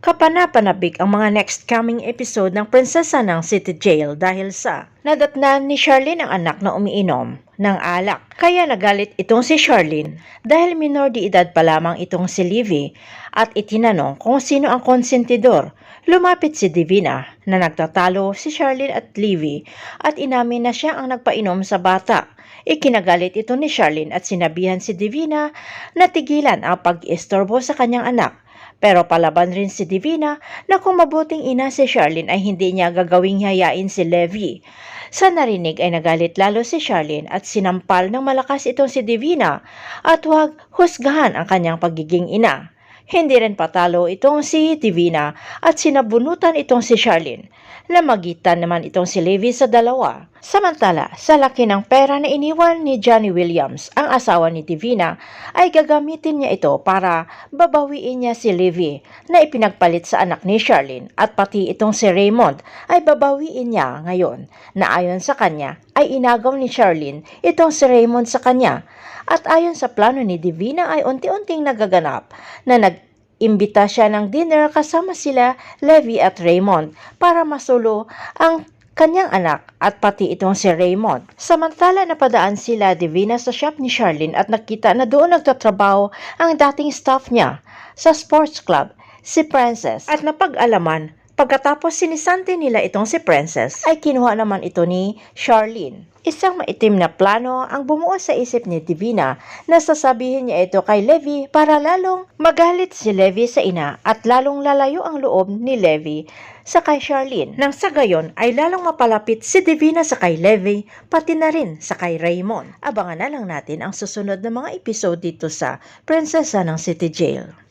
Kapanapanabik ang mga next coming episode ng Prinsesa ng City Jail dahil sa nadatnan ni Charlene ang anak na umiinom ng alak. Kaya nagalit itong si Charlene dahil minor di edad pa lamang itong si Livy at itinanong kung sino ang konsentidor. Lumapit si Divina na nagtatalo si Charlene at Livy at inamin na siya ang nagpainom sa bata. Ikinagalit ito ni Charlene at sinabihan si Divina na tigilan ang pag-istorbo sa kanyang anak. Pero palaban rin si Divina na kung mabuting ina si Charlene ay hindi niya gagawing hayain si Levi. Sa narinig ay nagalit lalo si Charlene at sinampal ng malakas itong si Divina at huwag husgahan ang kanyang pagiging ina. Hindi rin patalo itong si Divina at sinabunutan itong si Charlene. Lamagitan naman itong si Levi sa dalawa. Samantala, sa laki ng pera na iniwan ni Johnny Williams, ang asawa ni Divina, ay gagamitin niya ito para babawiin niya si Levi na ipinagpalit sa anak ni Charlene. At pati itong si Raymond ay babawiin niya ngayon na ayon sa kanya ay inagaw ni Charlene itong si Raymond sa kanya. At ayon sa plano ni Divina ay unti-unting nagaganap na nag Imbita siya ng dinner kasama sila Levi at Raymond para masulo ang kanyang anak at pati itong si Raymond. Samantala napadaan sila Divina sa shop ni Charlene at nakita na doon nagtatrabaho ang dating staff niya sa sports club, si Princess. At napag-alaman, pagkatapos sinisante nila itong si Princess, ay kinuha naman ito ni Charlene. Isang maitim na plano ang bumuo sa isip ni Divina na sasabihin niya ito kay Levi para lalong magalit si Levi sa ina at lalong lalayo ang loob ni Levi sa kay Charlene. Nang sa gayon ay lalong mapalapit si Divina sa kay Levi pati na rin sa kay Raymond. Abangan na lang natin ang susunod na mga episode dito sa Prinsesa ng City Jail.